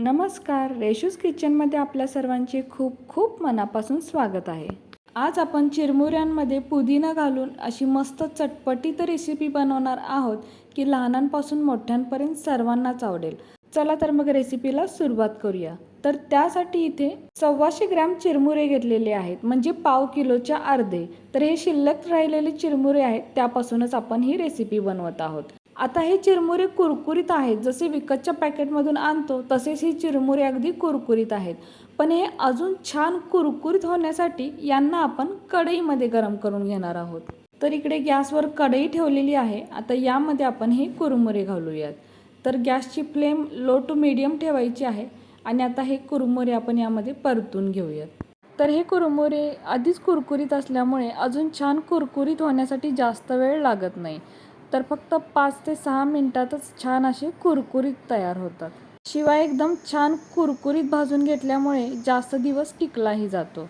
नमस्कार रेशूज किचनमध्ये आपल्या सर्वांचे खूप खूप मनापासून स्वागत आहे. आज आपण चिरमुऱ्यांमध्ये पुदिना घालून अशी मस्त चटपटीत रेसिपी बनवणार आहोत की लहानांपासून मोठ्यांपर्यंत सर्वांनाच आवडेल. चला तर मग रेसिपीला सुरुवात करूया. तर त्यासाठी इथे सव्वाशे ग्रॅम चिरमुरे घेतलेले आहेत म्हणजे पाव किलोच्या अर्धे. तर हे शिल्लक राहिलेले चिरमुरे आहेत त्यापासूनच आपण ही रेसिपी बनवत आहोत. आता हे चिरमुरे कुरकुरीत आहेत. जसे विकतच्या पॅकेटमधून आणतो तसेच ही चिरमुरे अगदी कुरकुरीत आहेत. पण हे अजून छान कुरकुरीत होण्यासाठी यांना आपण कढईमध्ये गरम करून घेणार आहोत. तर इकडे गॅसवर कढई ठेवलेली आहे. आता यामध्ये आपण हे कुरमुरे घालूयात. तर गॅसची फ्लेम लो टू मिडियम ठेवायची आहे आणि आता हे कुरमुरे आपण यामध्ये परतून घेऊयात. तर हे कुरमुरे आधीच कुरकुरीत असल्यामुळे अजून छान कुरकुरीत होण्यासाठी जास्त वेळ लागत नाही. तर फक्त पाच ते सहा मिनिटातच छान असे कुरकुरीत तयार होतात. शिवाय एकदम छान कुरकुरीत भाजून घेतल्यामुळे जास्त दिवस टिकलाही जातो.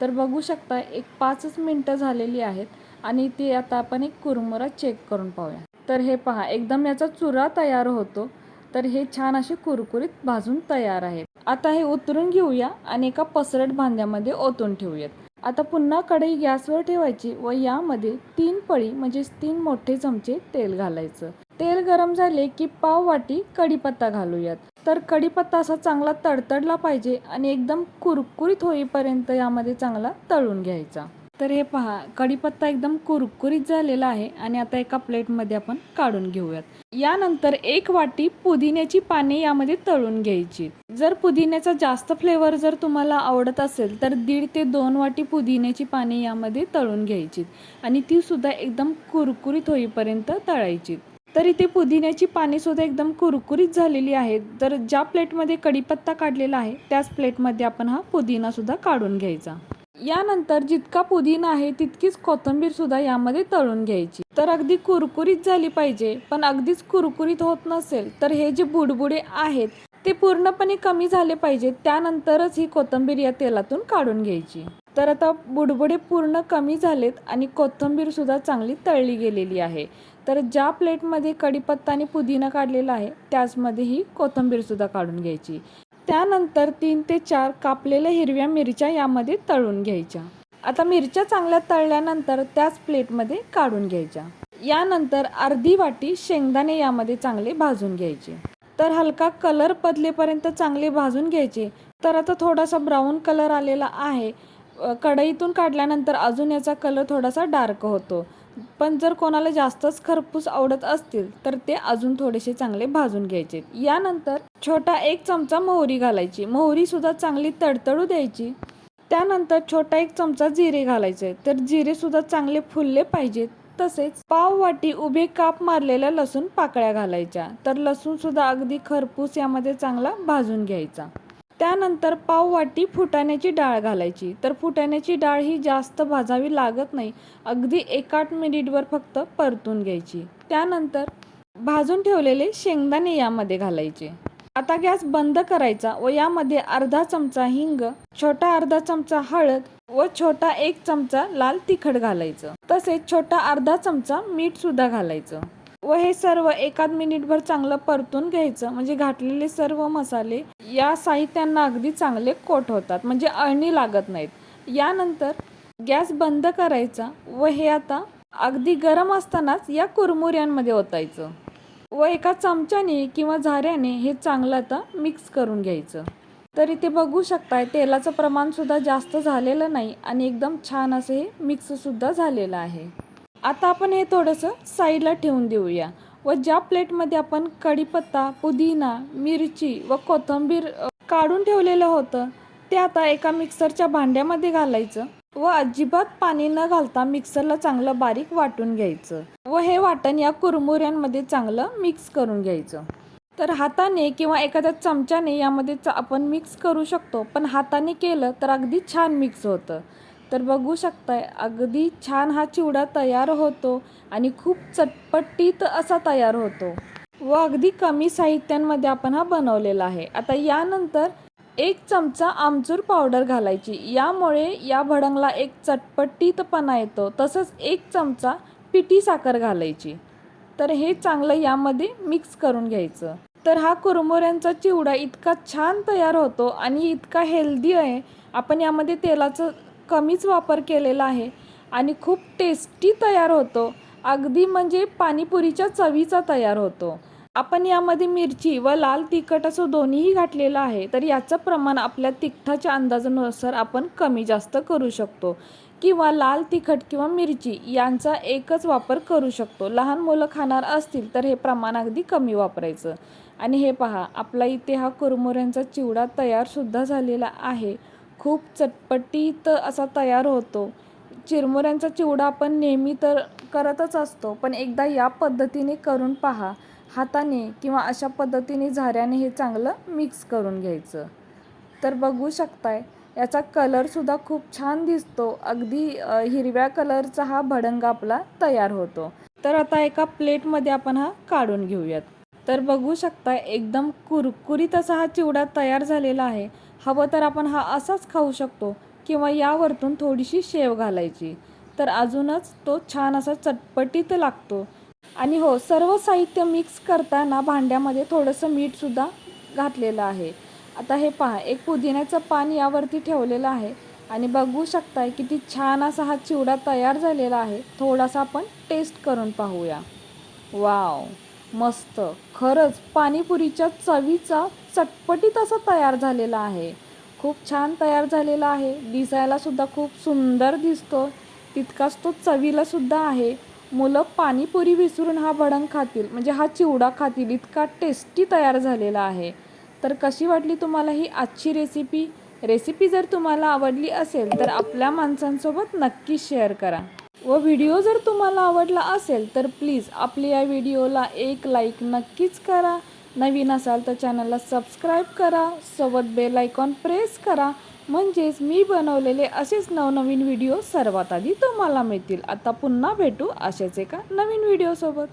तर बघू शकता एक पाचच मिनटं झालेली आहेत आणि ते आता आपण एक कुरमुरा चेक करून पाहूया. तर हे पहा एकदम याचा चुरा तयार होतो. तर हे छान असे कुरकुरीत भाजून तयार आहेत आता हे उतरून घेऊया आणि एका पसरट भांड्यामध्ये ओतून ठेवूयात. आता पुन्हा कढई गॅसवर ठेवायची व यामध्ये तीन पळी म्हणजेच तीन मोठे चमचे तेल घालायचं. तेल गरम झाले की पाव वाटी कढीपत्ता घालूयात. तर कढीपत्ता असा चांगला तडतडला पाहिजे आणि एकदम कुरकुरीत होईपर्यंत यामध्ये चांगला तळून घ्यायचा. तर हे पहा कढीपत्ता एकदम कुरकुरीत झालेला आहे आणि आता एका प्लेटमध्ये आपण काढून घेऊयात. यानंतर एक वाटी पुदिन्याची पाने यामध्ये तळून घ्यायची. जर पुदिन्याचा जास्त फ्लेवर जर तुम्हाला आवडत असेल तर दीड ते दोन वाटी पुदिन्याची पाने यामध्ये तळून घ्यायची आणि ती सुद्धा एकदम कुरकुरीत होईपर्यंत तळायची. तर इथे पुदिन्याची पाने सुद्धा एकदम कुरकुरीत झालेली आहेत. तर ज्या प्लेटमध्ये कढीपत्ता काढलेला आहे त्याच प्लेटमध्ये आपण हा पुदिना सुद्धा काढून घ्यायचा. यानंतर जितका पुदिना आहे तितकीच कोथिंबीर सुद्धा यामध्ये तळून घ्यायची. तर अगदी कुरकुरीत झाली पाहिजे पण अगदीच कुरकुरीत होत नसेल तर हे जे बुडबुडे आहेत ते पूर्णपणे कमी झाले पाहिजे त्यानंतरच ही कोथिंबीर या तेलातून काढून घ्यायची. तर आता बुडबुडे पूर्ण कमी झालेत आणि कोथिंबीर सुद्धा चांगली तळली गेलेली आहे. तर ज्या प्लेटमध्ये कढीपत्ता आणि पुदिना काढलेला आहे त्याचमध्ये ही कोथिंबीर सुद्धा काढून घ्यायची. त्यानंतर तीन ते चार कापलेल्या हिरव्या मिरच्या यामध्ये तळून घ्यायच्या. आता मिरच्या चांगल्या तळल्यानंतर त्याच प्लेटमध्ये काढून घ्यायच्या. यानंतर अर्धी वाटी शेंगदाणे यामध्ये चांगले भाजून घ्यायचे. तर हलका कलर बदलेपर्यंत चांगले भाजून घ्यायचे. तर आता थोडासा ब्राऊन कलर आलेला आहे. कढईतून काढल्यानंतर अजून याचा कलर थोडासा डार्क होतो. पण जर कोणाला जास्तच खरपूस आवडत असतील तर ते अजून थोडेसे चांगले भाजून घ्यायचे. यानंतर छोटा एक चमचा मोहरी घालायची. मोहरी सुद्धा चांगली तडतडू द्यायची. त्यानंतर छोटा एक चमचा जिरे घालायचे. तर जिरे सुद्धा चांगले फुलले पाहिजेत. तसेच पाव वाटी उभे काप मारलेल्या लसूण पाकळ्या घालायच्या. तर लसूण सुद्धा अगदी खरपूस यामध्ये चांगला भाजून घ्यायचा. त्यानंतर पाव वाटी फुटाण्याची डाळ घालायची. तर फुटाण्याची डाळ ही जास्त भाजावी लागत नाही. अगदी एक आठ मिनिटवर फक्त परतून घ्यायची. त्यानंतर भाजून ठेवलेले शेंगदाणे यामध्ये घालायचे. आता गॅस बंद करायचा व यामध्ये अर्धा चमचा हिंग छोटा अर्धा चमचा हळद व छोटा एक चमचा लाल तिखट घालायचं. तसेच छोटा अर्धा चमचा मीठ सुद्धा घालायचं. व हे सर्व एकाच मिनिटभर चांगलं परतून घ्यायचं. म्हणजे घातलेले सर्व मसाले या साहित्यांना अगदी चांगले कोट होतात. म्हणजे अळणी लागत नाहीत. यानंतर गॅस बंद करायचा व हे आता अगदी गरम असतानाच या कुरमुऱ्यांमध्ये ओतायचं. व एका चमच्याने किंवा झाऱ्याने हे चांगलं आता मिक्स करून घ्यायचं. तर इथे बघू शकताय तेलाचं प्रमाणसुद्धा जास्त झालेलं नाही आणि एकदम छान असं हे मिक्ससुद्धा झालेलं आहे. आता आपण हे थोडंसं साईडला ठेवून देऊया व ज्या प्लेटमध्ये आपण कढीपत्ता पुदिना मिरची व कोथिंबीर काढून ठेवलेलं होतं ते आता एका मिक्सरच्या भांड्यामध्ये घालायचं व अजिबात पाणी न घालता मिक्सरला चांगलं बारीक वाटून घ्यायचं व हे वाटण या कुरमुऱ्यांमध्ये चांगलं मिक्स करून घ्यायचं. तर हाताने किंवा एखाद्या चमच्याने यामध्ये आपण मिक्स करू शकतो पण हाताने केलं तर अगदी छान मिक्स होतं. तर बघू शकताय अगदी छान हा चिवडा तयार होतो आणि खूप चटपटीत असा तयार होतो. व अगदी कमी साहित्यांमध्ये आपण हा बनवलेला आहे. आता यानंतर एक चमचा आमचूर पावडर घालायची. यामुळे या भडंगला एक चटपटीतपणा येतो. तसंच एक चमचा पिठी साखर घालायची. तर हे चांगलं यामध्ये मिक्स करून घ्यायचं. तर हा कुरमुऱ्यांचा चिवडा इतका छान तयार होतो आणि इतका हेल्दी आहे. आपण यामध्ये तेलाचं कमीच वापर केलेला आहे आणि खूप टेस्टी तयार होतो. अगदी म्हणजे पाणीपुरीच्या चवीचा तयार होतो. आपण यामध्ये मिरची व लाल तिखट असं दोन्हीही घातलेलं आहे तर याचं प्रमाण आपल्या तिखटाच्या अंदाजानुसार आपण कमी जास्त करू शकतो. किंवा लाल तिखट किंवा मिरची यांचा एकच वापर करू शकतो. लहान मुलं खाणार असतील तर हे प्रमाण अगदी कमी वापरायचं. आणि हे पहा आपला इथे हा कुरमुऱ्यांचा चिवडा तयारसुद्धा झालेला आहे. खूप चटपटीत असा तयार होतो. चिरमुऱ्यांचा चिवडा आपण नेहमी तर करतच असतो पण एकदा या पद्धतीने करून पहा. हाताने किंवा अशा पद्धतीने झाऱ्याने हे चांगलं मिक्स करून घ्यायचं. तर बघू शकताय याचा कलरसुद्धा खूप छान दिसतो. अगदी हिरव्या कलरचा हा भडंग आपला तयार होतो. तर आता एका प्लेटमध्ये आपण हा काढून घेऊयात. तर बघू शकता एकदम कुरकुरीत असा हा चिवडा तयार झालेला आहे. हवं तर आपण हा असाच खाऊ शकतो किंवा यावरतून थोडीशी शेव घालायची. तर अजूनच तो छान असा चटपटीत लागतो. आणि हो सर्व साहित्य मिक्स करताना भांड्यामध्ये थोडंसं मीठसुद्धा घातलेलं आहे. आता हे पहा एक पुदिन्याचं पान यावरती ठेवलेलं आहे. आणि बघू शकताय किती छान असा हा चिवडा तयार झालेला आहे. थोडासा आपण टेस्ट करून पाहूया. वाव मस्त. खरंच पाणीपुरीच्या चवीचा चटपटीत असा तयार झालेला आहे. खूप छान तयार झालेला आहे. दिसायला सुद्धा खूप सुंदर दिसतो. तितकाच तो चवीला सुद्धा आहे. मुलं पाणीपुरी विसरून हा भडंग खातील म्हणजे हा चिवडा खातील इतका टेस्टी तयार झालेला आहे. तर कशी वाटली तुम्हाला ही आजची रेसिपी रेसिपी जर तुम्हाला आवडली असेल तर आपल्या माणसांसोबत नक्की शेअर करा. व व्हिडिओ जर तुम्हाला आवडला असेल तर प्लीज आपल्या या व्हिडिओला एक लाईक नक्कीच करा. नवीन असाल तर चॅनलला सबस्क्राईब करा. सोबत बेल आयकॉन प्रेस करा. म्हणजेच मी बनवलेले असेच नवनवीन व्हिडिओ सर्वात आधी तुम्हाला मिळतील. आता पुन्हा भेटू असेच एका नवीन व्हिडिओसोबत.